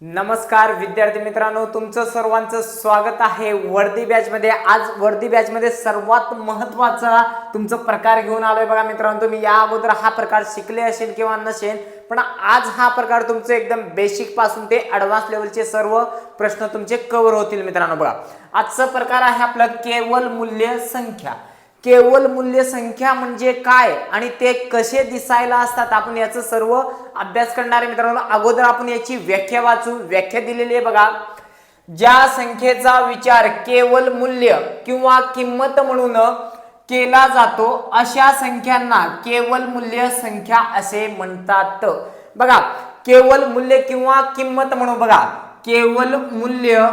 नमस्कार विद्यार्थी मित्रांनो तुमचं सर्वांचं स्वागत आहे. वर्दी बॅच मध्ये आज वर्दी बॅच मध्ये सर्वात महत्त्वाचा तुमचं प्रकार घेऊन आलोय बघा मित्रांनो. तुम्ही या अगोदर हा प्रकार शिकले असेल किंवा नसेल पण आज हा प्रकार तुमचं एकदम बेसिकपासून ते ॲडव्हान्स लेवलचे सर्व प्रश्न तुमचे कव्हर होतील मित्रांनो बघा. आजचा प्रकार आहे आपलं केवल मूल्य संख्या. केवल मूल्य संख्या म्हणजे काय आणि ते कसे दिसायला असतात आपण याचं सर्व अभ्यास करणारे मित्रांनो अगोदर आपण याची व्याख्या वाचू. व्याख्या दिलेली आहे बघा. ज्या संख्येचा विचार केवल मूल्य किंवा किंमत म्हणून केला जातो अशा संख्यांना केवल मूल्य संख्या असे म्हणतात. बघा केवल मूल्य किंवा किंमत म्हणून बघा. केवल मूल्य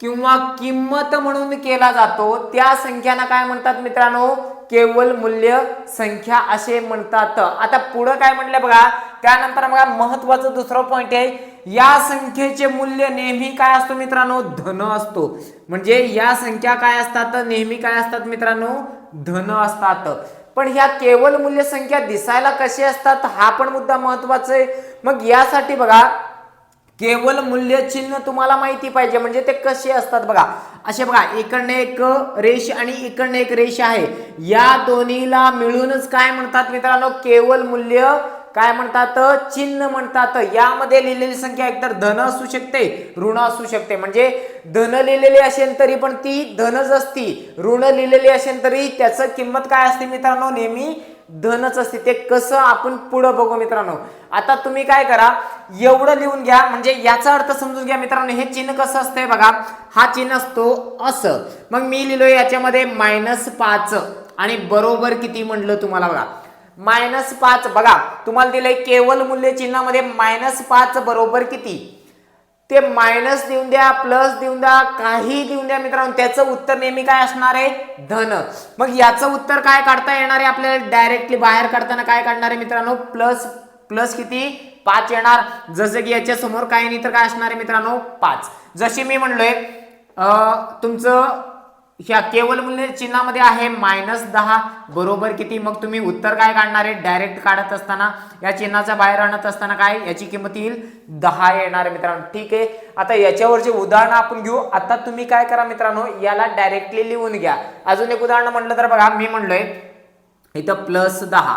किंवा किंमत म्हणून केला जातो त्या संख्यांना काय म्हणतात मित्रांनो? केवल मूल्य संख्या असे म्हणतात. आता पुढं काय म्हटलं बघा त्यानंतर बघा महत्वाचं दुसरं पॉइंट आहे. या संख्येचे मूल्य नेहमी काय असतो मित्रांनो? धन असतो. म्हणजे या संख्या काय असतात? नेहमी काय असतात मित्रांनो? धन असतात. पण ह्या केवल मूल्य संख्या दिसायला कशी असतात? हा पण मुद्दा महत्त्वाचा आहे. मग यासाठी बघा केवल मूल्य चिन्ह तुम्हाला माहिती पाहिजे. म्हणजे ते कसे असतात बघा. असे बघा इकडनं एक रेष आणि इकडनं एक रेष आहे. या दोन्हीला मिळूनच काय म्हणतात मित्रांनो? केवल मूल्य काय म्हणतात? चिन्ह म्हणतात. यामध्ये लिहिलेली संख्या एकतर धन असू शकते ऋण असू शकते. म्हणजे धन लिहिलेली असेल तरी पण ती धनच असती. ऋण लिहिलेली असेल तरी त्याचं किंमत काय असते मित्रांनो? नेहमी धनच असते ते कसं आपण पुढं बघू मित्रांनो? आता तुम्ही काय करा एवढं लिहून घ्या म्हणजे याचा अर्थ समजून घ्या मित्रांनो हे चिन्ह कसं असतंय बघा. हा चिन्ह असतो असं. मग मी लिहिलो याच्यामध्ये मायनस पाच आणि बरोबर किती म्हणलं तुम्हाला बघा. मायनस पाच बघा तुम्हाला दिलंय केवल मूल्य चिन्हामध्ये मायनस पाच बरोबर किती? ते मायनस देऊन द्या प्लस देऊन द्या काही देऊन द्या मित्रांनो. त्याचं उत्तर नेहमी काय असणार आहे? धन. मग याचं उत्तर काय काढता येणार आहे आपल्याला? डायरेक्टली बाहेर काढताना काय काढणार आहे मित्रांनो? प्लस प्लस किती? पाच येणार. जसं की याच्या समोर काय नाही तर काय असणार आहे मित्रांनो? पाच. जसे मी म्हणलोय तुमचं ह्या केवल मूल्य चिन्हामध्ये आहे मायनस दहा. बरोबर किती? मग तुम्ही उत्तर काय काढणार आहे? डायरेक्ट काढत असताना या चिन्हाच्या बाहेर आणत असताना काय? याची किंमत येईल दहा येणार आहे मित्रांनो. ठीक आहे? आता याच्यावरचे उदाहरण आपण घेऊ आता तुम्ही काय करा मित्रांनो? याला डायरेक्टली लिहून घ्या. अजून एक उदाहरण म्हटलं तर बघा मी म्हणलोय इथं प्लस दहा.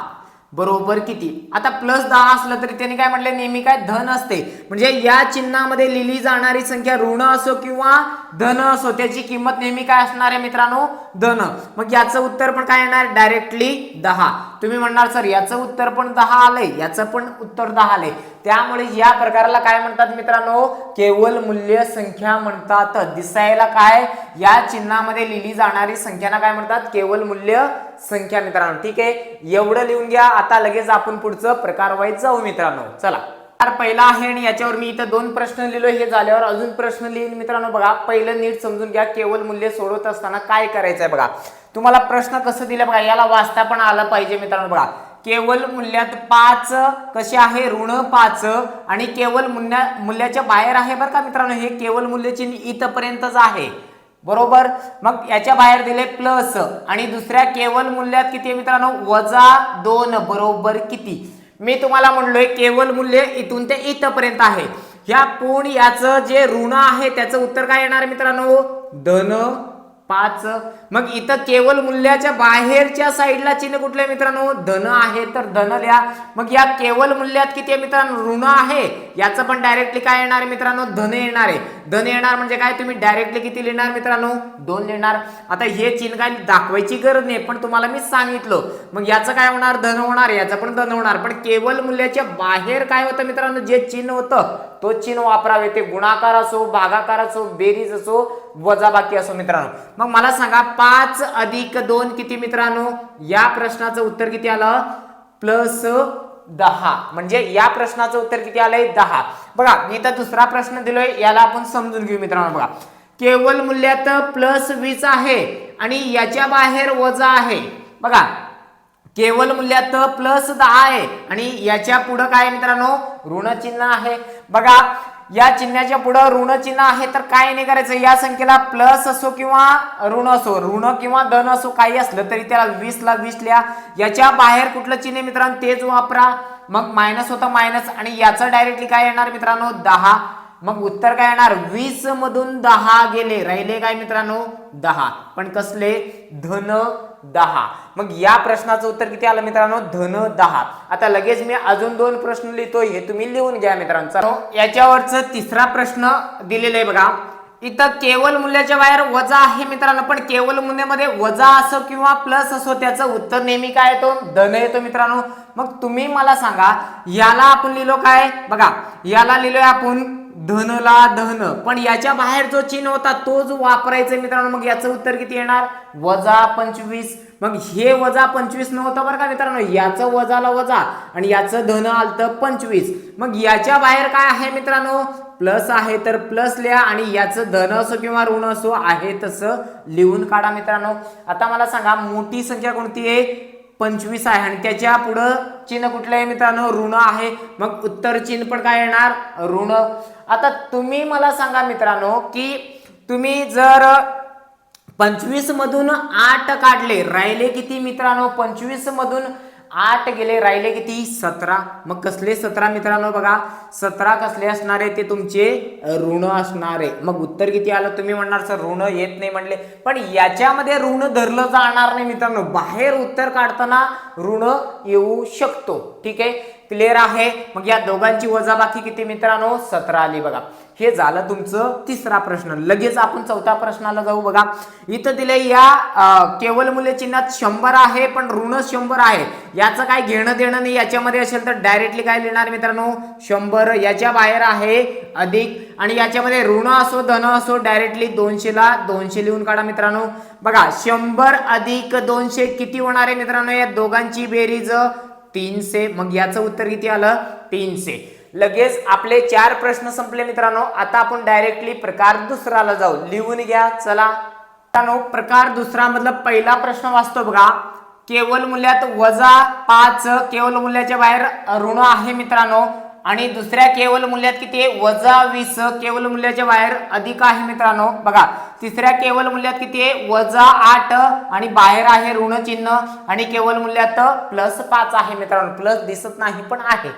बरोबर किती? आता प्लस दहा असलं तरी त्यांनी काय म्हटलं नेहमी काय धन असते. म्हणजे या चिन्हामध्ये लिहिली जाणारी संख्या ऋण असो किंवा धन असो त्याची किंमत नेहमी काय असणार आहे मित्रांनो? धन. मग याचं उत्तर पण काय येणार? डायरेक्टली दहा. तुम्ही म्हणणार सर याचं उत्तर पण दहा आलंय याचं पण उत्तर दहा आलंय. त्यामुळे या प्रकाराला काय म्हणतात मित्रांनो? केवल मूल्य संख्या म्हणतात. दिसायला काय? या चिन्हामध्ये लिहिली जाणारी संख्याना काय म्हणतात? केवल मूल्य संख्या मित्रांनो. ठीक आहे? एवढं लिहून घ्या. आता लगेच आपण पुढचं प्रकार वाईज जाऊ मित्रांनो. चला. तर पहिला आहे आणि याच्यावर मी इथं दोन प्रश्न लिहिलो हे झाल्यावर अजून प्रश्न लिहिन. मित्रांनो बघा पहिलं नीट समजून घ्या. केवल मूल्य सोडवत असताना काय करायचं आहे बघा. तुम्हाला प्रश्न कसं दिलं बघा याला वाचता पण आलं पाहिजे मित्रांनो बघा. केवल मूल्यात पाच कसे आहे? ऋण पाच आणि केवल मूल्या मूल्याच्या बाहेर आहे बरं का मित्रांनो? हे केवल मूल्य चिन्ह इथपर्यंतच आहे. बरोबर? मग याच्या बाहेर दिले प्लस आणि दुसऱ्या केवल मूल्यात किती आहे मित्रांनो? वजा दोन बरोबर किती? मी तुम्हाला म्हणलोय केवल मूल्य इथून ते इथपर्यंत आहे. ह्या पूर्ण याचं जे ऋण आहे त्याचं उत्तर काय येणार मित्रांनो? धन पाच. मग इथं केवल मूल्याच्या बाहेरच्या साईडला चिन्ह कुठले मित्रांनो? धन आहे तर धन लिहा. मग या केवल मूल्यात किती आहे मित्रांनो? ऋण आहे. याचं पण डायरेक्टली काय येणार आहे मित्रांनो? धन येणार आहे. धन येणार म्हणजे काय? तुम्ही डायरेक्टली किती लिहिणार मित्रांनो? दोन लिहिणार. आता हे चिन्ह काय दाखवायची गरज नाही पण तुम्हाला मी सांगितलं. मग याचं काय होणार? धन होणार याचं पण धन होणार. पण केवल मूल्याच्या बाहेर काय होतं मित्रांनो? जे चिन्ह होतं तो चिन्ह वापरावे. ते गुणाकार असो भागाकार असो बेरीज असो वजाबाकी असो मित्रांनो. मग मला सांगा पाच अधिक दोन किती मित्रांनो? या प्रश्नाचं उत्तर किती आलं? प्लस दहा. म्हणजे या प्रश्नाचं उत्तर किती आलंय? दहा. बघा मी तर दुसरा प्रश्न दिलोय याला आपण समजून घेऊ मित्रांनो बघा. केवल मूल्यात प्लस वीस आहे आणि याच्या बाहेर वजा आहे. बघा केवल मूल्यात प्लस दहा आहे आणि याच्या पुढं काय मित्रांनो? ऋण चिन्ह आहे. बघा या चिन्हाच्या पुढं ऋण चिन्ह आहे तर काय नाही करायचं. या संख्येला प्लस असो किंवा ऋण असो ऋण किंवा धन असो काही असलं तरी त्याला वीस ला वीस लिहा. याच्या बाहेर कुठलं चिन्ह मित्रांनो तेच वापरा. मग मायनस होतं मायनस आणि याचं डायरेक्टली काय येणार मित्रांनो? दहा. मग उत्तर काय येणार? वीस मधून दहा गेले. राहिले काय मित्रांनो? दहा. पण कसले? धन दहा. मग या प्रश्नाचं उत्तर किती आलं मित्रांनो? धन दहा. आता लगेच मी अजून दोन प्रश्न लिहितोय हे तुम्ही लिहून घ्या मित्रांनो. याच्यावरच तिसरा प्रश्न दिलेला आहे बघा. इथं केवल मूल्याच्या बाहेर वजा आहे मित्रांनो पण केवल मूल्यामध्ये वजा असो किंवा प्लस असो त्याचं उत्तर नेहमी काय येतो? धन येतो मित्रांनो. मग तुम्ही मला सांगा याला आपण लिहिलो काय? बघा याला लिहिलोय आपण धनला धन. पण याच्या बाहेर जो चिन्ह होता तो जो वापरायचा मित्रांनो मग याचं उत्तर किती येणार? वजा पंचवीस. मग हे वजा पंचवीस नव्हतं बरं का मित्रांनो? याचं वजाला वजा आणि याचं धन आलतं पंचवीस. मग याच्या बाहेर काय आहे मित्रांनो? प्लस आहे तर प्लस लिहा आणि याचं धन असो किंवा ऋण असो आहे तसं लिहून काढा मित्रांनो. आता मला सांगा मोठी संख्या कोणती आहे? पंचवीस आहे आणि त्याच्या पुढं चिन्ह कुठलं आहे मित्रांनो? ऋण आहे. मग उत्तर चिन्ह पण काय येणार? ऋण. आता तुम्ही मला सांगा मित्रांनो की तुम्ही जर पंचवीस मधून आठ काढले राहिले किती मित्रांनो? पंचवीस मधून आठ गेले राहिले किती? सतरा. मग कसले सतरा मित्रांनो बघा? सतरा कसले असणारे? ते तुमचे ऋण असणारे. मग उत्तर किती आलं? तुम्ही म्हणणार सर ऋण येत नाही म्हणले. पण याच्यामध्ये ऋण धरलं जाणार नाही मित्रांनो. बाहेर उत्तर काढताना ऋण येऊ शकतो. ठीक आहे? क्लिअर आहे? मग या दोघांची वजाबाकी किती मित्रांनो? सतरा आली बघा. हे झालं तुमचं तिसरा प्रश्न. लगेच आपण चौथ्या प्रश्नाला जाऊ बघा. इथं दिले या केवल मूल्य चिन्हात शंभर आहे पण ऋण शंभर आहे. याचं काय घेणं देणं नाही याच्यामध्ये असेल तर डायरेक्टली काय लिहिणार मित्रांनो? शंभर. याच्या बाहेर आहे अधिक. आणि याच्यामध्ये ऋण असो धन असो डायरेक्टली दोनशेला दोनशे लिहून काढा मित्रांनो. बघा शंभर अधिक दोनशे किती होणार आहे मित्रांनो? या दोघांची बेरीज तीनशे. मग याचं उत्तर किती आलं? तीनशे. लगेच आपले चार प्रश्न संपले मित्रांनो. आता आपण डायरेक्टली प्रकार दुसराला जाऊ. लिहून घ्या. चला. मित्रांनो प्रकार दुसरा मधला पहिला प्रश्न वाचतो बघा. केवल मूल्यात वजा पाच. केवल मूल्याच्या बाहेर ऋण आहे मित्रांनो. आणि दुसऱ्या केवल मूल्यात किती? आहे वजा वीस. केवल मूल्याच्या बाहेर अधिक आहे मित्रांनो. बघा तिसऱ्या केवल मूल्यात किती? आहे वजा आठ. आणि बाहेर आहे ऋण चिन्ह. आणि केवल मूल्यात प्लस पाच आहे मित्रांनो. प्लस दिसत नाही पण आहे.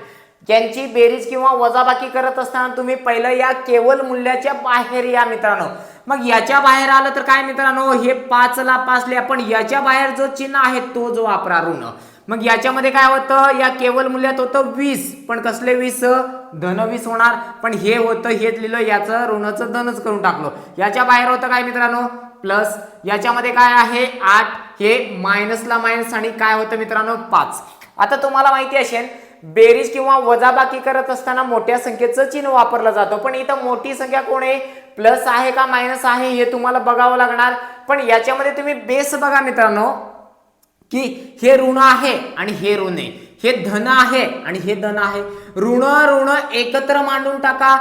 ज्यांची बेरीज किंवा वजाबाकी करत असताना तुम्ही पहिलं या केवल मूल्याच्या बाहेर या मित्रांनो. मग याच्या बाहेर आलं तर काय मित्रांनो? हे पाच ला पाच पण याच्या बाहेर जो चिन्ह आहे तो जो वापरा ऋण. मग याच्यामध्ये काय होतं? या केवल मूल्यात होतं वीस. पण कसले वीस? धन वीस होणार. पण हे होतं हेच लिहिलं याचं ऋणाचं धनच करून टाकलो. याच्या बाहेर होतं काय मित्रांनो? प्लस याच्यामध्ये काय आहे? आठ. हे मायनसला मायनस आणि काय होतं मित्रांनो? पाच. आता तुम्हाला माहिती असेल बेरीज किंवा वजाबाकी करत असताना मोठ्या संख्येचं चिन्ह वापरलं जातं. पण इथं मोठी संख्या कोण आहे? प्लस आहे का मायनस आहे? हे तुम्हाला बघावं लागणार. पण याच्यामध्ये तुम्ही बेस बघा मित्रांनो. की हे ऋण आहे आणि हे ऋण आहे. हे धन आहे आणि हे धन आहे. ऋण ऋण एकत्र मांडून टाका.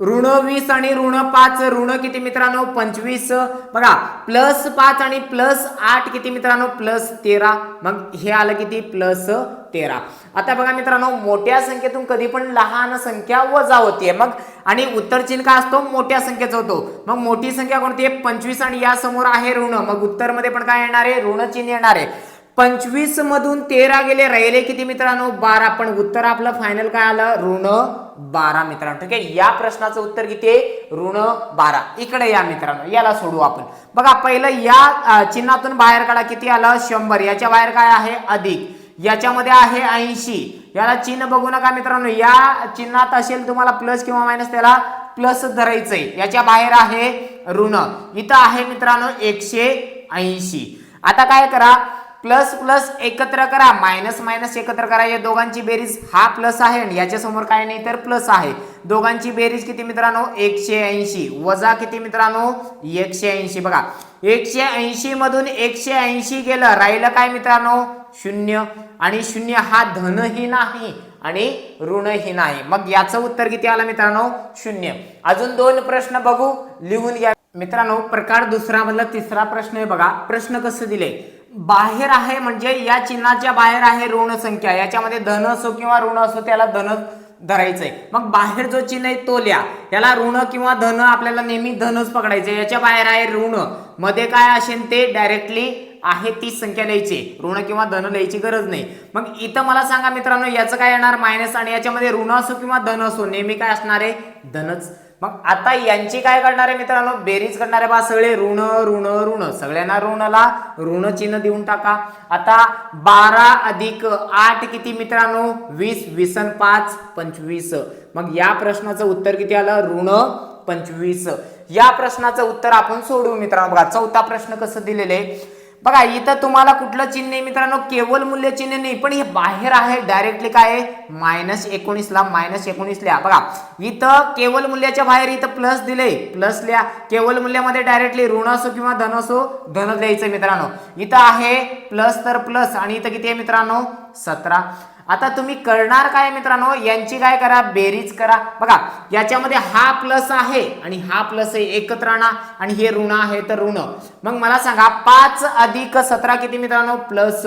ऋण वीस आणि ऋण पाच. ऋण किती मित्रांनो? पंचवीस. बघा प्लस पाच आणि प्लस आठ किती मित्रांनो? प्लस तेरा. मग हे आलं किती? प्लस तेरा. आता बघा मित्रांनो मोठ्या संख्येतून कधी पण लहान संख्या वजा होतीये. मग आणि उत्तर चिन्ह काय असतो? मोठ्या संख्येचा होतो. मग मोठी संख्या कोणती आहे? पंचवीस आणि या समोर आहे ऋण. मग उत्तरमध्ये पण काय येणार आहे? ऋण चिन्ह येणार आहे. पंचवीस मधून तेरा गेले राहिले किती मित्रांनो? बारा. पण उत्तर आपलं फायनल काय आलं? ऋण बारा मित्रांनो. ठीक आहे? या प्रश्नाचं उत्तर किती आहे ऋण बारा. इकडे या मित्रांनो. याला सोडू आपण. बघा पहिलं या चिन्हातून बाहेर काढा. किती आलं? शंभर. याच्या बाहेर काय आहे? अधिक. याच्यामध्ये आहे ऐंशी. याला चिन्ह बघू नका मित्रांनो. या चिन्हात असेल तुम्हाला प्लस किंवा मायनस त्याला प्लस धरायचंय. याच्या बाहेर आहे ऋण. इथं आहे मित्रांनो एकशे ऐंशी. आता काय करा? प्लस प्लस एकत्र करा मायनस मायनस एकत्र करा. या दोघांची बेरीज हा प्लस आहे आणि याच्यासमोर काय नाही तर प्लस आहे. दोघांची बेरीज किती मित्रांनो? एकशे ऐंशी. वजा किती मित्रांनो? एकशे ऐंशी. बघा एकशे ऐंशी मधून एकशे ऐंशी गेलं राहिलं काय मित्रांनो? शून्य. आणि शून्य हा धनही नाही आणि ऋणही नाही. मग याचं उत्तर किती आलं मित्रांनो? शून्य. अजून दोन प्रश्न बघू लिहून घ्या. मित्रांनो प्रकार दुसरा मधला तिसरा प्रश्न आहे बघा. प्रश्न कसं दिले? बाहेर आहे म्हणजे या चिन्हाच्या बाहेर आहे ऋण संख्या याच्यामध्ये धन असो किंवा ऋण असो त्याला धन धरायचंय. मग बाहेर जो चिन्ह आहे तो लिहा. याला ऋण किंवा धन आपल्याला नेहमी धनच पकडायचे याच्या बाहेर आहे ऋण. मध्ये काय असेल ते डायरेक्टली आहे तीच संख्या लिहायची. ऋण किंवा धन लिहायची गरज नाही. मग इथं मला सांगा मित्रांनो याचं काय येणार? मायनस आणि याच्यामध्ये ऋण असो किंवा धन असो नेहमी काय असणार आहे? धनच. मग आता यांची काय करणार आहे मित्रांनो? बेरीज करणार आहे बा सगळे ऋण ऋण ऋण. सगळ्यांना ऋणला ऋण चिन्ह देऊन टाका. आता बारा अधिक आठ किती मित्रांनो? वीस वीस पाच पंचवीस. मग या प्रश्नाचं उत्तर किती आलं? ऋण पंचवीस. या प्रश्नाचं उत्तर आपण सोडवू मित्रांनो. बघा चौथा प्रश्न कसं दिलेलं आहे? बघा इथं तुम्हाला कुठलं चिन्ह आहे मित्रांनो? केवळ मूल्य चिन्ह नाही पण हे बाहेर आहे डायरेक्टली काय आहे? मायनस एकोणीस ला मायनस एकोणीस लिहा. बघा इथं केवळ मूल्याच्या बाहेर इथं प्लस दिले प्लस लिहा. केवळ मूल्यामध्ये डायरेक्टली ऋण असो किंवा धन असो धन द्यायचं मित्रांनो. इथं आहे प्लस तर प्लस आणि इथं किती आहे मित्रांनो? सतरा. आता तुम्ही करणार काय मित्रांनो? यांची काय करा? बेरीज करा. बघा याच्यामध्ये हा प्लस आहे आणि हा प्लस आहे एकत्र आणा आणि हे ऋण आहे तर ऋण. मग मला सांगा पाच अधिक सतरा किती मित्रांनो? प्लस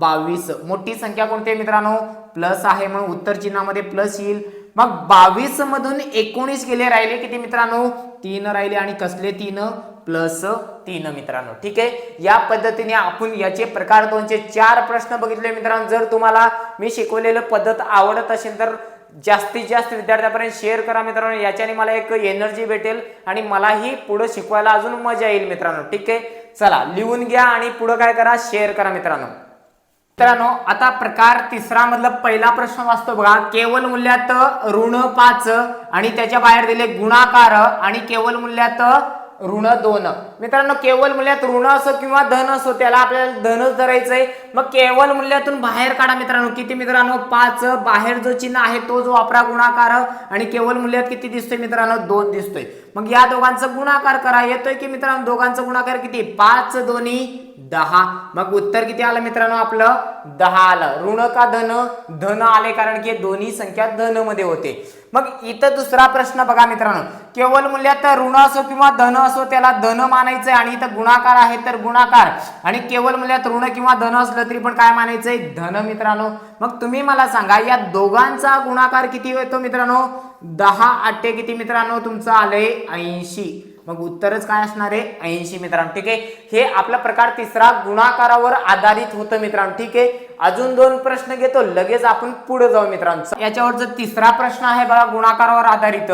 बावीस. मोठी संख्या कोणती मित्रांनो? प्लस आहे म्हणून उत्तर चिन्हामध्ये प्लस येईल. मग बावीस मधून एकोणीस गेले राहिले किती मित्रांनो? तीन राहिले आणि कसले तीन? प्लस तीन मित्रांनो. ठीक आहे? या पद्धतीने आपण याचे प्रकार दोनचे चार प्रश्न बघितले मित्रांनो. जर तुम्हाला मी शिकवलेलं पद्धत आवडत असेल तर जास्तीत जास्त विद्यार्थ्यांपर्यंत शेअर करा मित्रांनो. याच्याने मला एक एनर्जी भेटेल आणि मलाही पुढं शिकवायला अजून मजा येईल मित्रांनो. ठीक आहे? चला लिहून घ्या आणि पुढं काय करा? शेअर करा मित्रांनो. मित्रांनो आता प्रकार तिसरा मधला पहिला प्रश्न वाचतो बघा. केवळ मूल्यात ऋण पाच आणि त्याच्या बाहेर दिले गुणाकार आणि केवळ मूल्यात ऋण दोन. मित्रांनो केवळ मूल्यात ऋण असो किंवा धन असो त्याला आपल्याला धनच धरायचंय मग केवळ मूल्यातून बाहेर काढा मित्रांनो. किती मित्रांनो? पाच. बाहेर जो चिन्ह आहे तो जो वापरा गुणाकार आणि केवळ मूल्यात किती दिसतोय मित्रांनो? दोन दिसतोय. मग या दोघांचा गुणाकार करा. येतोय की मित्रांनो दोघांचा गुणाकार किती? पाच दोन्ही दहा. मग उत्तर किती आलं मित्रांनो? आपलं दहा आलं. ऋण का धन? धन आले कारण की दोन्ही संख्या धनमध्ये होते. मग इथं दुसरा प्रश्न बघा मित्रांनो. केवळ मूल्यात ऋण असो किंवा धन असो त्याला धन मानायचंय आणि इथं गुणाकार आहे तर गुणाकार. आणि केवळ मूल्यात ऋण किंवा धन असलं तरी पण काय मानायचंय? धन मित्रांनो. मग तुम्ही मला सांगा या दोघांचा गुणाकार किती येतो मित्रांनो? दहा आठे किती मित्रांनो? तुमचं आलंय ऐंशी. मग उत्तरच काय असणार आहे? ऐंशी मित्रांनो ठीक आहे? हे आपला प्रकार तिसरा गुणाकारावर आधारित होतं मित्रांनो ठीक आहे? अजून दोन प्रश्न घेतो लगेच आपण पुढे जाऊ मित्रांनो. याच्यावर जर तिसरा प्रश्न आहे बघा गुणाकारावर आधारित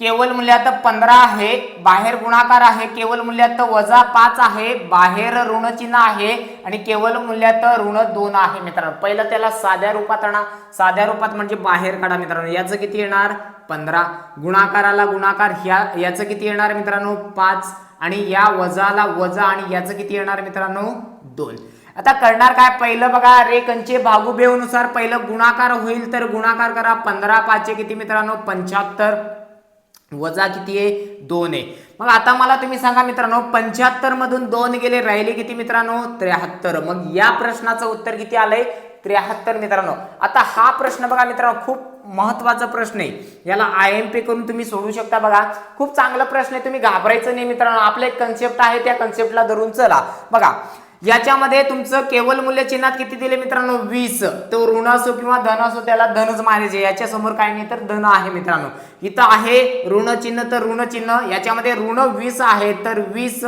केवल मूल्यात पंधरा आहे बाहेर गुणाकार आहे केवल मूल्यात वजा पाच आहे बाहेर ऋण चिन्ह आहे आणि केवल मूल्यात ऋण दोन आहे मित्रांनो. पहिलं त्याला साध्या रूपात आणा. साध्या रूपात म्हणजे बाहेर काढा मित्रांनो. याचं किती येणार? पंधरा. गुणाकाराला गुणाकार ह्या याचं किती येणार मित्रांनो? पाच. आणि या वजाला वजा आणि याचं किती येणार मित्रांनो? दोन. आता करणार काय? पहिलं बघा रेखंचे भागुबेवनुसार पहिलं गुणाकार होईल तर गुणाकार करा. पंधरा पाचशे किती मित्रांनो? पंच्याहत्तर. वजा किती आहे? दोन आहे. मग आता मला तुम्ही सांगा मित्रांनो पंच्याहत्तर मधून दोन गेले राहिले किती मित्रांनो? त्र्याहत्तर. मग या प्रश्नाचं उत्तर किती आलंय? त्र्याहत्तर मित्रांनो. आता हा प्रश्न बघा मित्रांनो खूप महत्त्वाचा प्रश्न आहे. याला आय एम पी करून तुम्ही सोडू शकता बघा. खूप चांगला प्रश्न आहे तुम्ही घाबरायचं नाही मित्रांनो. आपलं एक कन्सेप्ट आहे त्या कन्सेप्टला धरून चला. बघा याच्यामध्ये तुमचं केवळ मूल्य चिन्हात किती दिले मित्रांनो? वीस. तो ऋण असो किंवा धन असो त्याला धनच मानायचे. याच्या समोर काय नाही तर धन आहे मित्रांनो. इथं आहे ऋण चिन्ह तर ऋण चिन्ह याच्यामध्ये ऋण वीस आहे. तर वीस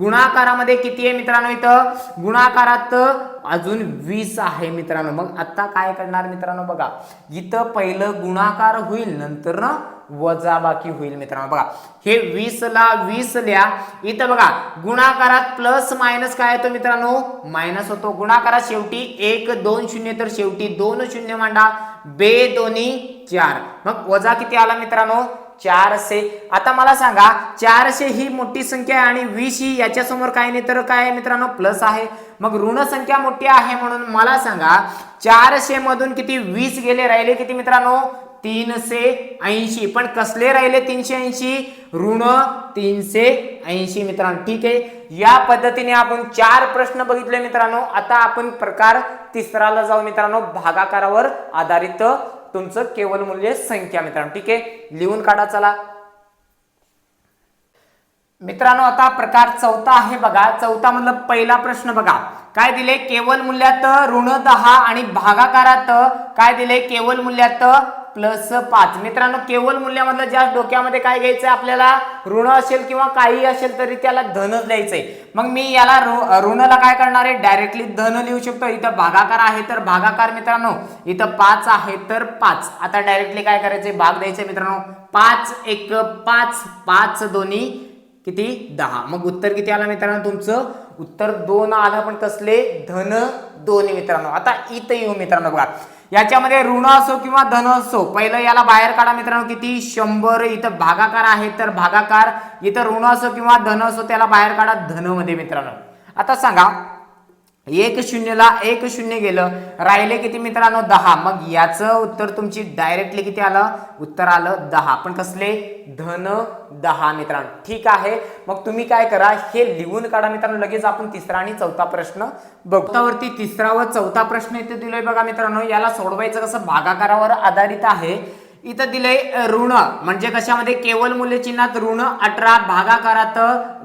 गुणाकारामध्ये किती आहे मित्रांनो इथं? गुणाकारात अजून वीस आहे मित्रांनो. मग आता काय करणार मित्रांनो बघा. इथं पहिलं गुणाकार होईल नंतर ना वजा बाकी होईल मित्रांनो. बघा हे वीसला वीस लिहा. इथं बघा गुणाकारात प्लस मायनस काय येतो मित्रांनो? मायनस होतो. गुणाकारात शेवटी एक दोन शून्य तर शेवटी दोन शून्य मांडा. बे दोन्ही चार. मग वजा किती आला मित्रांनो? चारशे. आता मला सांगा चारशे ही मोठी संख्या आहे आणि वीस ही याच्यासमोर काय नाही तर काय मित्रांनो? प्लस आहे. मग ऋण संख्या मोठी आहे म्हणून मला सांगा चारशे मधून किती वीस गेले राहिले किती मित्रांनो? तीनशे ऐंशी. पण कसले राहिले तीनशे ऐंशी? ऋण तीनशे ऐंशी मित्रांनो. ठीक आहे? या पद्धतीने आपण चार प्रश्न बघितले मित्रांनो. आता आपण प्रकार तिसराला जाऊ मित्रांनो. भागाकारावर आधारित तुमचं केवळ मूल्य संख्या मित्रांनो. ठीक आहे? लिहून काढा चला. मित्रांनो आता प्रकार चौथा आहे बघा. चौथा मधलं पहिला प्रश्न बघा. काय दिले? केवळ मूल्यात ऋण दहा आणि भागाकारात काय दिले? केवळ मूल्यात प्लस पाच. मित्रांनो केवळ मूल्यामधलं ज्या डोक्यामध्ये काय घ्यायचं आपल्याला? ऋण असेल किंवा काही असेल तरी त्याला धनच द्यायचंय. मग मी याला ऋ- ऋणला काय करणार आहे? डायरेक्टली धन लिहू शकतो. इथं भागाकार आहे तर भागाकार मित्रांनो इथं पाच आहे तर पाच. आता डायरेक्टली काय करायचंय? भाग द्यायचे मित्रांनो. पाच एक पाच पाच दोन्ही किती? दहा. मग उत्तर किती आलं मित्रांनो तुमचं? उत्तर दोन आलं पण कसले? धन दोन्ही मित्रांनो. आता इथं येऊ मित्रांनो बघा. याच्यामध्ये ऋण असो किंवा धन असो पहिलं याला बाहेर काढा मित्रांनो किती? शंभर इथं भागाकार आहे तर भागाकार इथं ऋण असो किंवा धन असो त्याला बाहेर काढा धनमध्ये मित्रांनो. आता सांगा एक शून्यला एक शून्य गेलं. राहिले किती मित्रांनो? दहा. मग याचं उत्तर तुमची डायरेक्टली किती आलं? उत्तर आलं दहा. पण कसले? धन दहा मित्रांनो. ठीक आहे. मग तुम्ही काय करा? हे लिहून काढा मित्रांनो. लगेच आपण तिसरा आणि चौथा प्रश्न बघतावरती तिसरा व चौथा प्रश्न इथे दिलोय बघा मित्रांनो. याला सोडवायचं कसं? भागाकारावर आधारित आहे. इथं दिलंय ऋण. म्हणजे कशामध्ये? केवळ मूल्य चिन्हात ऋण अठरा. भागाकारात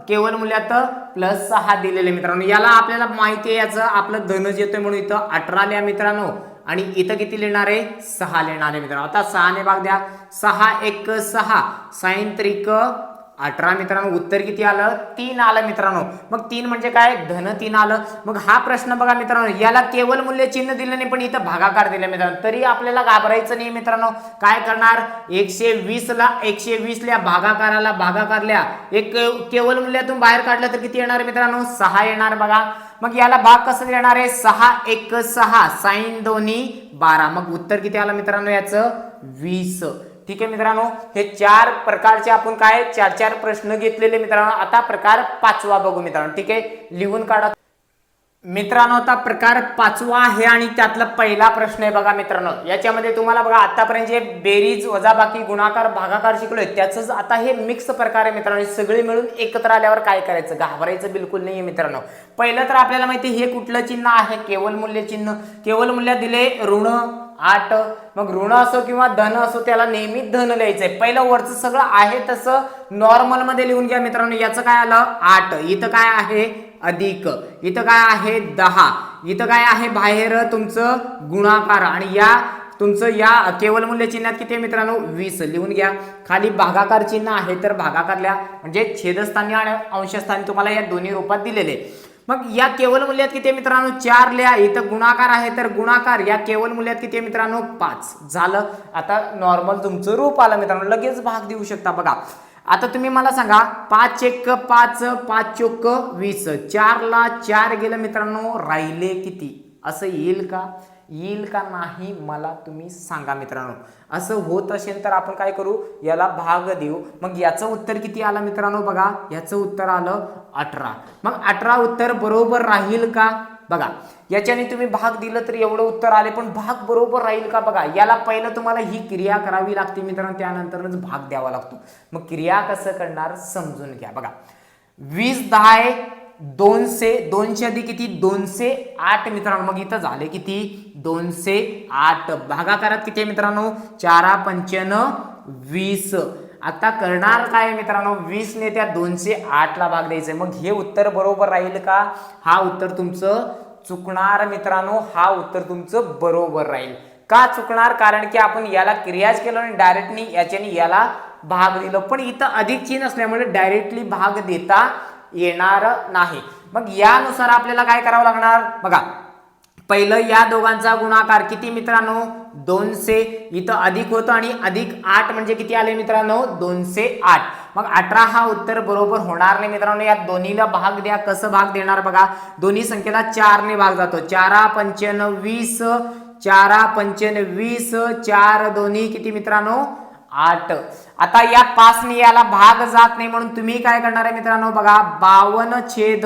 केवल मूल्यात प्लस सहा दिलेले मित्रांनो. याला आपल्याला माहिती आहे याचं आपलं धनज येतोय म्हणून इथं अठरा लिहा मित्रांनो. आणि इथं किती लिहिणार आहे? सहा लिहिणार आहे मित्रांनो. आता सहाने भाग द्या. सहा एक सहा. साईन त्रिक अठरा मित्रांनो उत्तर किती आलं? तीन आलं मित्रांनो. मग तीन म्हणजे काय? धन तीन आलं. मग हा प्रश्न बघा मित्रांनो याला केवळ मूल्य चिन्ह दिलं नाही पण इथं भागाकार दिला मित्रांनो. तरी आपल्याला घाबरायचं नाही मित्रांनो. काय करणार? एकशे वीसला एकशे वीसल्या भागाकाराला भागाकारल्या. एक केवळ मूल्यातून बाहेर काढलं तर किती येणार मित्रांनो? सहा येणार बघा. मग याला भाग कसं येणार आहे? सहा एक सहा. साईन दोन्ही बारा. मग उत्तर किती आलं मित्रांनो याचं? वीस. ठीक आहे मित्रांनो हे चार प्रकारचे आपण काय चार चार प्रश्न घेतलेले मित्रांनो. आता प्रकार पाचवा बघू मित्रांनो ठीक आहे? लिहून काढा. मित्रांनो आता प्रकार पाचवा आहे आणि त्यातला पहिला प्रश्न आहे बघा मित्रांनो. याच्यामध्ये तुम्हाला बघा आतापर्यंत जे बेरीज वजाबाकी गुणाकार भागाकार शिकलोय त्याच आता हे मिक्स प्रकार आहे मित्रांनो. सगळे मिळून एकत्र आल्यावर काय करायचं? घाबरायचं बिलकुल नाहीये मित्रांनो. पहिलं तर आपल्याला माहिती आहे, हे कुठलं चिन्ह आहे? केवल मूल्य चिन्ह. केवल मूल्य दिले ऋण. आठ मग ऋण असो किंवा धन असो त्याला नेहमी धन लिहायचंय. पहिलं वरचं सगळं आहे तसं नॉर्मलमध्ये लिहून घ्या मित्रांनो. याचं काय आलं? आठ. इथं काय आहे? अधिक. इथं काय आहे? दहा. इथं काय आहे बाहेर? तुमचं गुणाकार. आणि या तुमचं या केवल मूल्य चिन्हात किती आहे मित्रांनो? वीस. लिहून घ्या. खाली भागाकार चिन्ह आहे तर भागाकार लिहा म्हणजे छेदस्थानी आणि अंशस्थानी तुम्हाला या दोन्ही रूपात दिलेले मग या केवल मूल्यात किती आहे मित्रांनो? चार लिहा. इथं गुणाकार आहे तर गुणाकार. या केवल मूल्यात किती आहे मित्रांनो? पाच. झालं. आता नॉर्मल तुमचं रूप आलं मित्रांनो. लगेच भाग देऊ शकता बघा. आता तुम्ही मला सांगा पाच एक पाच पाच चोक वीस. चारला चार गेलं मित्रांनो राहिले किती? असं येईल का? येईल का नाही मला तुम्ही सांगा मित्रांनो. असं होत असेल तर आपण काय करू? याला भाग देऊ. मग याचं उत्तर किती आलं मित्रांनो बघा? याचं उत्तर आलं अठरा. मग अठरा उत्तर बरोबर राहील का? बघा. याच्याने तुम्ही भाग दिलं तर एवढं उत्तर आले पण भाग बरोबर राहील का बघा? याला पहिलं तुम्हाला ही क्रिया करावी लागते मित्रांनो. त्यानंतरच भाग द्यावा लागतो. मग क्रिया कसं करणार? समजून घ्या. बघा. वीस दहा आहे दोनशे दोनशे अधिक किती? दोनशे आठ मित्रांनो. मग इथं झाले किती? दोनशे आठ. भागाकारात किती आहे मित्रांनो? चारा पंच्याण्णव वीस. आता करणार काय मित्रांनो? वीस ने त्या दोनशे आठ ला भाग द्यायचा मग हे उत्तर बरोबर राहील का? हा उत्तर तुमचं चुकणार मित्रांनो. हा उत्तर तुमचं बरोबर राहील. का चुकणार? कारण की आपण याला क्रियाज केलं आणि डायरेक्टली याच्याने याला भाग दिलं. पण इथं अधिक चिन्ह असल्यामुळे डायरेक्टली भाग देता येणार नाही. मग यानुसार आपल्याला काय करावं लागणार? बघा पहिलं या दोघांचा गुणाकार किती मित्रांनो? दोनशे. इथं अधिक होतं आणि अधिक आठ म्हणजे किती आले मित्रांनो? दोनशे आठ. मग अठरा हा उत्तर बरोबर होणार नाही मित्रांनो. या दोन्हीला भाग द्या. कसं भाग देणार बघा? दोन्ही संख्येला चारने भाग जातो. चारा पंच्याण्णव वीस. चारा पंच्याण्णव वीस. चार दोन्ही किती मित्रांनो? आठ. आता या पाचने याला भाग जात नाही म्हणून तुम्ही काय करणार आहे मित्रांनो? बघा बावन छेद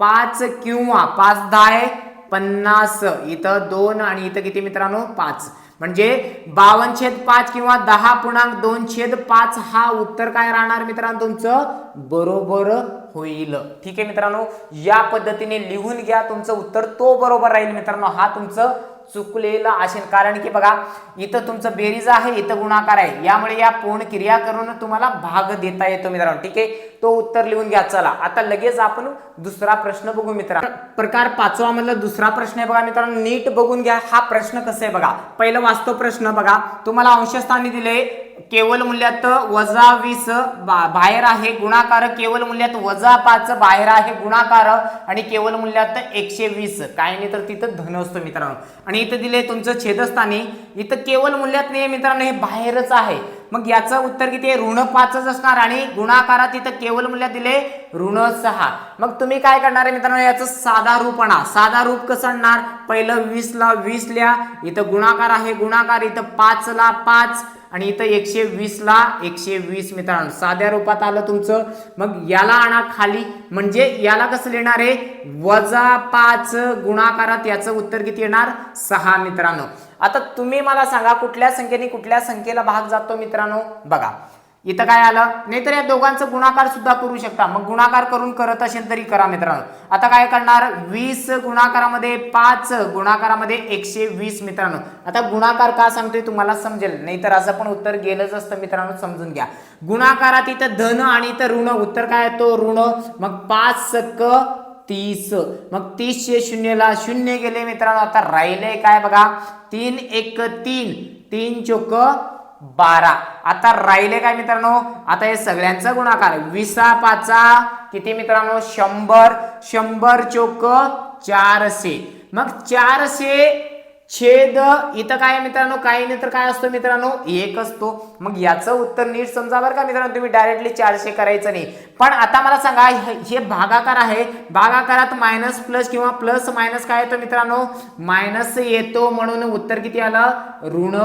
पाच किंवा पाच दहा आहे पन्नास. इथं दोन आणि इथं किती मित्रांनो? पाच. म्हणजे बावन छेद पाच किंवा दहा पूर्णांक दोन छेद पाच हा उत्तर काय राहणार मित्रांनो तुमचं? बरोबर होईल. ठीक आहे मित्रांनो? या पद्धतीने लिहून घ्या तुमचं उत्तर तो बरोबर राहील मित्रांनो. हा तुमचं चुकलेलं असेल. कारण की बघा इथं तुमचं बेरीज आहे इथं गुणाकार आहे. यामुळे या पूर्ण क्रिया करून तुम्हाला भाग देता येतो मित्रांनो. ठीक आहे? तो उत्तर लिहून घ्या. चला. आता लगेच आपण दुसरा प्रश्न बघू मित्रांनो. प्रकार पाचवा मधला दुसरा प्रश्न आहे बघा मित्रांनो. नीट बघून घ्या. हा प्रश्न कसा आहे बघा? पहिलं वास्तव प्रश्न बघा. तुम्हाला अंशस्थानी दिले. केवल मूल्यात वजा वीस बा- बाहेर आहे गुणाकार केवल मूल्यात वजा पाच बाहेर आहे गुणाकार आणि केवल मूल्यात एकशे वीस. काय नाही तर तिथं धन असतो मित्रांनो. आणि इथं दिले तुमचं छेदस्थानी. इथं केवल मूल्यात नाही मित्रांनो हे बाहेरच आहे. मग याचं उत्तर किती आहे? ऋण पाचच असणार आणि गुणाकारात इथं केवल मूल्यात दिले ऋण सहा. मग तुम्ही काय करणार आहे मित्रांनो? याचं साधा रूप आणा. साधा रूप कसं आणणार? पहिलं वीसला वीस लिहा. इथं गुणाकार आहे गुणाकार. इथं पाचला पाच. आणि इथं एकशे वीसला एकशे वीस मित्रांनो साध्या रूपात आलं तुमचं. मग याला आणा खाली. म्हणजे याला कसं लिहिणार आहे? वजा पाच गुणाकारात याचं उत्तर किती येणार? सहा मित्रांनो. आता तुम्ही मला सांगा कुठल्या संख्येने कुठल्या संख्येला भाग जातो मित्रांनो? बघा. इथं काय आलं? नाहीतर या दोघांचं गुणाकार सुद्धा करू शकता. मग गुणाकार करून करत असेल तरी करा मित्रांनो. आता काय करणार? वीस गुणाकारामध्ये पाच गुणाकारामध्ये एकशे वीस मित्रांनो. आता गुणाकार का सांगतोय तुम्हाला समजेल. नाहीतर असं पण उत्तर गेलंच असतं मित्रांनो समजून घ्या. गुणाकारात इथं धन आणि इथं ऋण. उत्तर काय? येतो ऋण. मग पाच सक तीस. मग तीसशे शून्यला शून्य गेले मित्रांनो. आता राहिले काय बघा? तीन एक तीन. तीन चोक बारा. आता राहिले काय मित्रांनो? आता हे सगळ्यांचा गुणाकार विसा पाचा किती मित्रांनो? शंभर. शंभर चोक चारशे. मग चारशे छेद इथं काय मित्रांनो? काही नाही तर काय असतो मित्रांनो? एक असतो. मग याचं उत्तर नीट समजा बरं का मित्रांनो तुम्ही डायरेक्टली चारशे करायचं नाही. पण आता मला सांगा हे हे भागाकार आहे. भागाकारात मायनस प्लस किंवा प्लस मायनस काय येतो मित्रांनो? मायनस येतो म्हणून उत्तर किती आलं? ऋण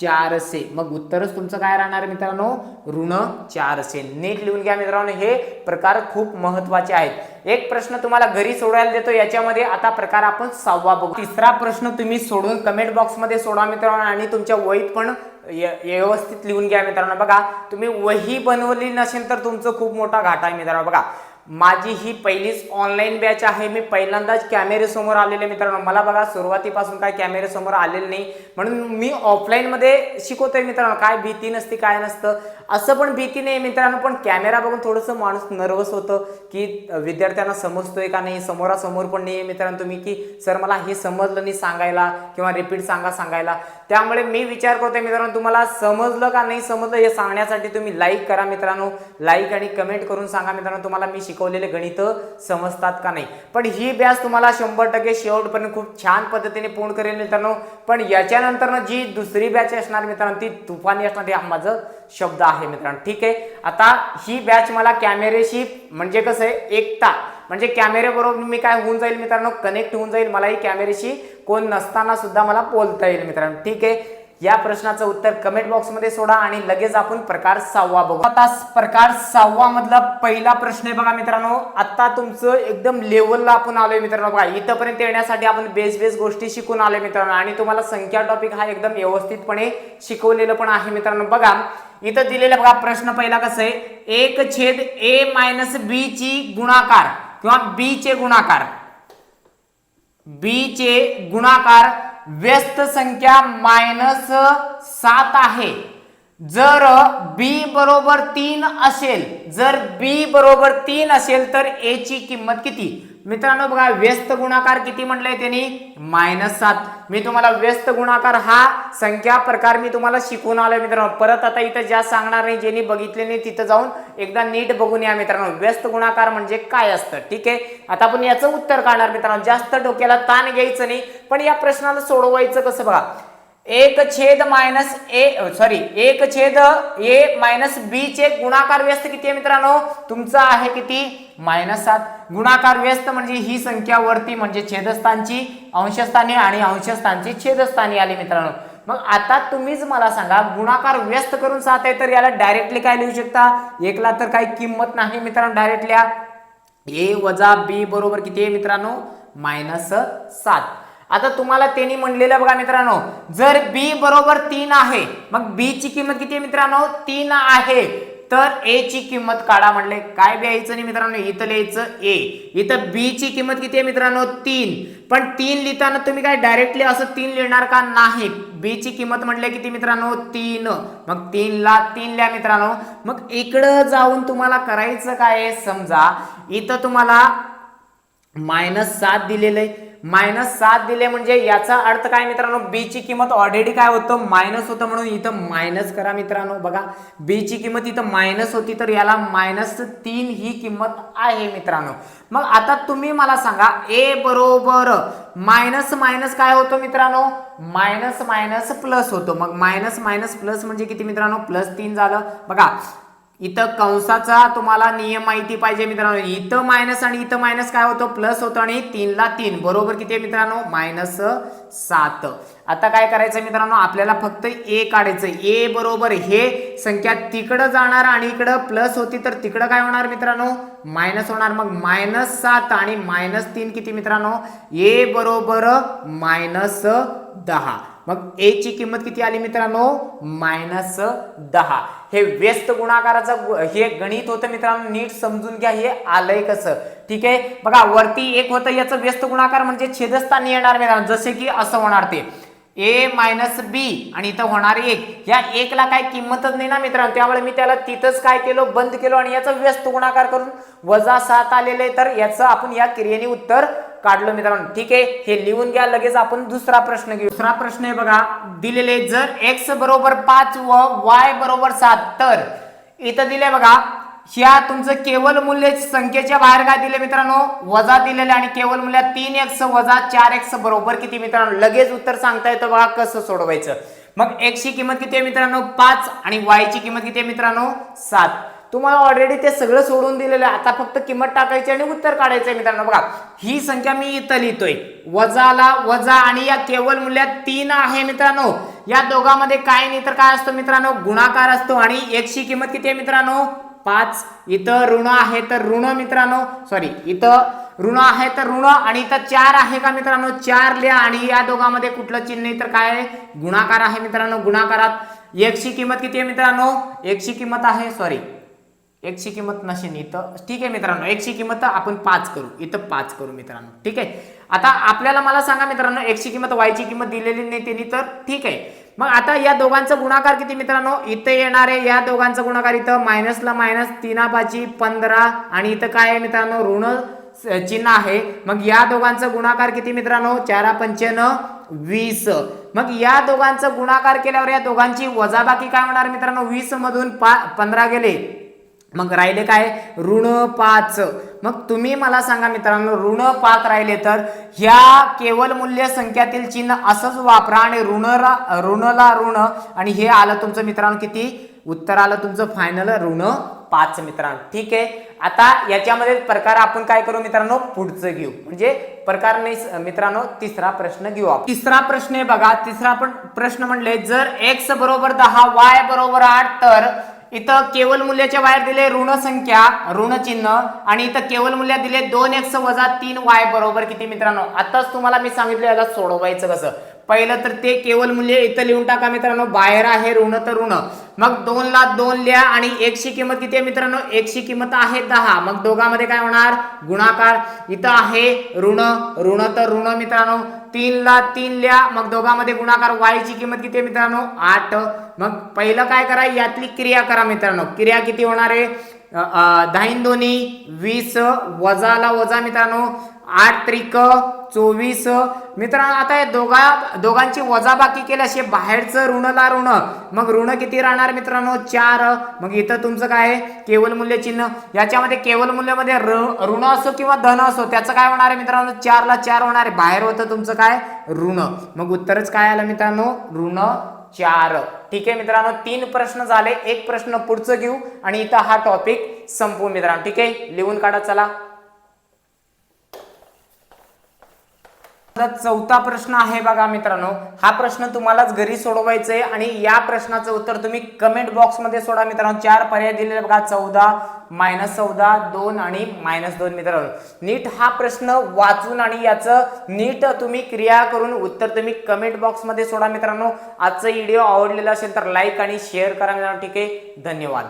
चारशे मग उत्तरच तुमचं काय राहणार मित्रांनो? ऋण चारशे नीट लिहून घ्या मित्रांनो हे प्रकार खूप महत्त्वाचे आहेत. एक प्रश्न तुम्हाला घरी सोडवायला देतो याच्यामध्ये आता प्रकार आपण सहावा बघू. तिसरा प्रश्न तुम्ही सोडून कमेंट बॉक्समध्ये सोडा मित्रांनो आणि तुमच्या वहीत पण य- व्यवस्थित लिहून घ्या मित्रांनो. बघा तुम्ही वही बनवली नसेल तर तुमचं खूप मोठा घाटा आहे मित्रांनो. बघा माझी ही पहिलीच ऑनलाईन बॅच आहे. मी पहिल्यांदाच कॅमेरेसमोर आलेले मित्रांनो. मला बघा सुरुवातीपासून काय कॅमेरेसमोर आलेलं आलेले नाही. म्हणून मी ऑफलाईनमध्ये शिकवतो शिकवतोय मित्रांनो. काय भीती नसती काय नसतं. असं पण भीती नाही मित्रांनो पण कॅमेरा बघून थोडंसं माणूस नर्वस होतं की विद्यार्थ्यांना समजतोय का नाही? समोरासमोर पण नाही मित्रांनो तुम्ही की सर मला हे समजलं नाही सांगायला किंवा रिपीट सांगा सांगायला. त्यामुळे मी विचार करतोय मित्रांनो तुम्हाला समजलं का नाही समजलं हे सांगण्यासाठी तुम्ही लाईक करा मित्रांनो. लाईक आणि कमेंट करून सांगा मित्रांनो तुम्हाला मी शिकवलेले गणित समजतात का नाही. पण ही बॅच तुम्हाला शंभर टक्के शेवटपर्यंत खूप छान पद्धतीने पूर्ण करेल मित्रांनो. पण याच्यानंतर जी दुसरी बॅच असणार मित्रांनो ती तुफानी असणार हे हा माझं शब्द आहे मित्रांनो. ठीक आहे? आता ही बॅच मला कॅमेरेशी म्हणजे कसं आहे एकता. म्हणजे कॅमेऱ्याबरोबर मी काय होऊन जाईल मित्रांनो? कनेक्ट होऊन जाईल. मलाही कॅमेऱ्याशी कोण नसताना सुद्धा मला बोलता येईल मित्रांनो. ठीक आहे? या प्रश्नाचं उत्तर कमेंट बॉक्समध्ये सोडा आणि लगेच आपण प्रकार सहावा बघू. आता प्रकार सहावा मधला पहिला प्रश्न आहे बघा मित्रांनो. आता तुमचं एकदम लेवलला आपण आलोय मित्रांनो बघा. इथंपर्यंत येण्यासाठी आपण बेस बेस गोष्टी शिकून आलोय मित्रांनो. आणि तुम्हाला संख्या टॉपिक हा एकदम व्यवस्थितपणे शिकवलेलं पण आहे मित्रांनो. बघा इथं दिलेला बघा प्रश्न पहिला कसं आहे? एक छेद ए मायनस बी ची गुणाकार. किंवा बी चे गुणाकार. बी चे गुणाकार व्यस्त संख्या मायनस सात आहे. जर बी बरोबर तीन असेल जर बी बरोबर तीन असेल तर ए ची किंमत किती? मित्रांनो बघा व्यस्त गुणाकार किती म्हटलंय त्यांनी? मायनस सात. मी तुम्हाला व्यस्त गुणाकार हा संख्या प्रकार मी तुम्हाला शिकवून आलोय मित्रांनो. परत आता इथं ज्या सांगणार नाही ज्यांनी बघितले नाही तिथं जाऊन एकदा नीट बघून या मित्रांनो. व्यस्त गुणाकार म्हणजे काय असतं? ठीक आहे? आता आपण याचं उत्तर काढणार मित्रांनो. जास्त डोक्याला ताण घ्यायचं नाही पण या प्रश्नाला सोडवायचं कसं बघा? एक छेद मायनस ए सॉरी एक छेद ए मायनस बी चे गुणाकार व्यस्त किती आहे मित्रांनो? तुमचा आहे किती? मायनस सात. गुणाकार व्यस्त म्हणजे ही संख्या वरती म्हणजे छेदस्थानची अंशस्थानी आणि अंशस्थानची छेदस्थानी आली मित्रांनो. मग आता तुम्हीच मला सांगा गुणाकार व्यस्त करून सात आहे तर याला डायरेक्टली काय लिहू शकता? एकला तर काही किंमत नाही मित्रांनो डायरेक्टली ए वजा बी बरोबर किती आहे मित्रांनो? मायनस सात. आता तुम्हाला त्यांनी म्हणलेलं बघा मित्रांनो जर बी बरोबर तीन आहे मग बी ची किंमत किती आहे मित्रांनो? तीन आहे. तर ए ची किंमत काढा म्हणले. काय द्यायचं नाही मित्रांनो इथं लिहायचं ए इथं बी ची किंमत किती आहे मित्रांनो? तीन. पण तीन लिहिताना तुम्ही काय डायरेक्टली असं तीन लिहिणार का नाही? बी ची किंमत म्हटले किती मित्रांनो? तीन. मग तीन ला तीन लिहा मित्रांनो. मग इकडं जाऊन तुम्हाला करायचं काय समजा इथं तुम्हाला मायनस सात दिलेलं आहे. मायनस सात दिले म्हणजे याचा अर्थ काय मित्रांनो? बी ची किंमत ऑलरेडी काय होतं? मायनस होतं म्हणून इथं मायनस करा मित्रांनो. बघा बी ची किंमत इथं मायनस होती तर याला मायनस तीन ही किंमत आहे मित्रांनो. मग आता तुम्ही मला सांगा ए बरोबर मायनस मायनस काय होतं मित्रांनो? मायनस मायनस प्लस होतो. मग मायनस मायनस प्लस म्हणजे किती मित्रांनो? प्लस तीन झालं. बघा इथं कंसाचा तुम्हाला नियम माहिती पाहिजे मित्रांनो. इथं मायनस आणि इथं मायनस काय होतं? प्लस होतं आणि तीनला तीन. बरोबर किती आहे मित्रांनो? मायनस सात. आता काय करायचं मित्रांनो? आपल्याला फक्त ए काढायचं ए बरोबर हे संख्या तिकडं जाणार आणि इकडं प्लस होती तर तिकडं काय होणार मित्रांनो? मायनस होणार. मग मायनस सात आणि मायनस तीन किती मित्रांनो? ए बरोबर मायनस दहा. मग ए ची किंमत किती आली मित्रांनो? मायनस दहा. हे व्यस्त गुणाकाराचं हे गणित होतं मित्रांनो नीट समजून घ्या हे आलंय कसं? ठीक आहे? बघा वरती एक होतं याचं व्यस्त गुणाकार म्हणजे छेदस्थानी येणार मित्रांनो जसे की असं होणार ते. ए मायनस बी आणि इथं होणार एक. या एकला काय किंमतच नाही ना मित्रांनो. त्यामुळे मी त्याला तिथंच काय केलं बंद केलो आणि याचा व्यस्त गुणाकार करून वजा सात आलेले तर याचं आपण या क्रियेने उत्तर काढलं मित्रांनो. ठीक आहे? हे लिहून घ्या. लगेच आपण दुसरा प्रश्न घेऊ. दुसरा प्रश्न आहे बघा. दिलेले जर एक्स बरोबर पाच व वाय बरोबर सात. तर इथं दिले बघा. ह्या तुमचं केवळ मूल्य संख्येच्या बाहेर काय दिले मित्रांनो? वजा दिलेले आणि केवळ मूल्य तीन एक्स वजा चार एक्स बरोबर किती मित्रांनो? लगेच उत्तर सांगता येतं बघा कसं सोडवायचं. मग एक्स ची किंमत किती आहे मित्रांनो? पाच आणि वाय ची किंमत किती आहे मित्रांनो? सात. तुम्हाला ऑलरेडी ते सगळं सोडून दिलेलं आहे. आता फक्त किंमत टाकायची आणि उत्तर काढायचं आहे मित्रांनो. बघा ही संख्या मी इथं लिहितोय. वजाला वजा आणि या केवळ मूल्यात तीन आहे मित्रांनो. या दोघांमध्ये काय नाही तर काय असतो मित्रांनो? गुणाकार असतो आणि एकशे किंमत किती आहे मित्रांनो? पाच. इथं ऋण आहे तर ऋण मित्रांनो सॉरी इथं ऋण आहे तर ऋण आणि इथं चार आहे का मित्रांनो? चार लिहा आणि या दोघांमध्ये कुठलं चिन्ह नाही तर काय आहे? गुणाकार आहे मित्रांनो गुणाकारात. एकशी किंमत किती आहे मित्रांनो? एकशी किंमत आहे सॉरी एकशी किंमत नसेल इथं. ठीक आहे मित्रांनो एकशी किंमत आपण पाच करू. इथं पाच करू मित्रांनो. ठीक आहे? आता आपल्याला मला सांगा मित्रांनो एकशी किंमत वायची किंमत दिलेली नाही त्यांनी तर? ठीक आहे. मग आता या दोघांचा गुणाकार किती मित्रांनो? इथं येणार आहे या दोघांचा गुणाकार. इथं मायनसला मायनस तीना पाची पंधरा. आणि इथं काय आहे मित्रांनो? ऋण चिन्ह आहे. मग या दोघांचा गुणाकार किती मित्रांनो? चारा पंच्याण्णव वीस. मग या दोघांचा गुणाकार केल्यावर या दोघांची वजाबाकी काय होणार मित्रांनो? वीस मधून पा पंधरा गेले. मग राहिले काय? ऋण पाच मग तुम्ही मला सांगा मित्रांनो ऋण पाच राहिले तर ह्या केवळ मूल्य संख्यातील चिन्ह असंच वापरा आणि ऋणला ऋणला ऋण. आणि हे आलं तुमचं मित्रांनो किती? उत्तर आलं तुमचं फायनल ऋण पाच मित्रांनो. ठीक आहे? आता याच्यामध्ये प्रकार आपण काय करू मित्रांनो? पुढचं घेऊ. म्हणजे प्रकार नाही मित्रांनो तिसरा प्रश्न घेऊ आपण. तिसरा प्रश्न आहे बघा. तिसरा पण प्रश्न म्हणले जर एक्स बरोबर दहा वाय बरोबर आठ तर इथं केवल मूल्याच्या बाहेर दिले ऋण संख्या ऋण चिन्ह आणि इथं केवल मूल्य दिले दोन एक्स वजा तीन वाय बरोबर किती मित्रांनो? आताच तुम्हाला मी सांगितलं याला सोडवायचं कसं? पहिलं तर ते केवल मूल्य इथं लिहून टाका मित्रांनो. बाहेर आहे ऋण तर ऋण. मग दोन ला दोन लिहा आणि एकशी किंमत किती आहे मित्रांनो? एकशी किंमत आहे दहा. मग दोघांमध्ये काय होणार? गुणाकार. इथं आहे ऋण ऋण तर ऋण मित्रांनो. तीन ला तीन लिहा. मग दोघांमध्ये गुणाकार. वायची किंमत किती आहे मित्रांनो? आठ. मग पहिलं काय करा? यातली क्रिया करा मित्रांनो. क्रिया किती होणार आहे? अ, दाहीन दोन्ही वीस वजाला वजा मित्रांनो. आठ त्रिक चोवीस. मित्रांनो आता हे दोघा दोघांची वजाबाकी केल्याशिवाय बाहेरचं ऋणला ऋण मग ऋण किती राहणार मित्रांनो? चार. मग इथं तुमचं काय आहे? केवल मूल्य चिन्ह. याच्यामध्ये केवल मूल्यामध्ये ऋण असो किंवा धन असो त्याचं काय होणार आहे मित्रांनो? चारला चार होणार आहे. बाहेर होतं तुमचं काय? ऋण. मग उत्तरच काय आलं मित्रांनो? ऋण चार. ठीक आहे मित्रांनो तीन प्रश्न झाले. एक प्रश्न पुढचं घेऊ आणि इथं हा टॉपिक संपू मित्रांनो. ठीक आहे? लिहून काढा चला. चौथा प्रश्न आहे बघा मित्रांनो. हा प्रश्न तुम्हालाच घरी सोडवायचा आहे आणि या प्रश्नाचं उत्तर तुम्ही कमेंट बॉक्समध्ये सोडा मित्रांनो. चार पर्याय दिलेले बघा चौदा मायनस चौदा दोन आणि मायनस दोन मित्रांनो. नीट हा प्रश्न वाचून आणि याचं नीट तुम्ही क्रिया करून उत्तर तुम्ही कमेंट बॉक्समध्ये सोडा मित्रांनो. आजचा व्हिडिओ आवडलेला असेल तर लाईक आणि शेअर करा मित्रांनो. ठीक आहे? धन्यवाद.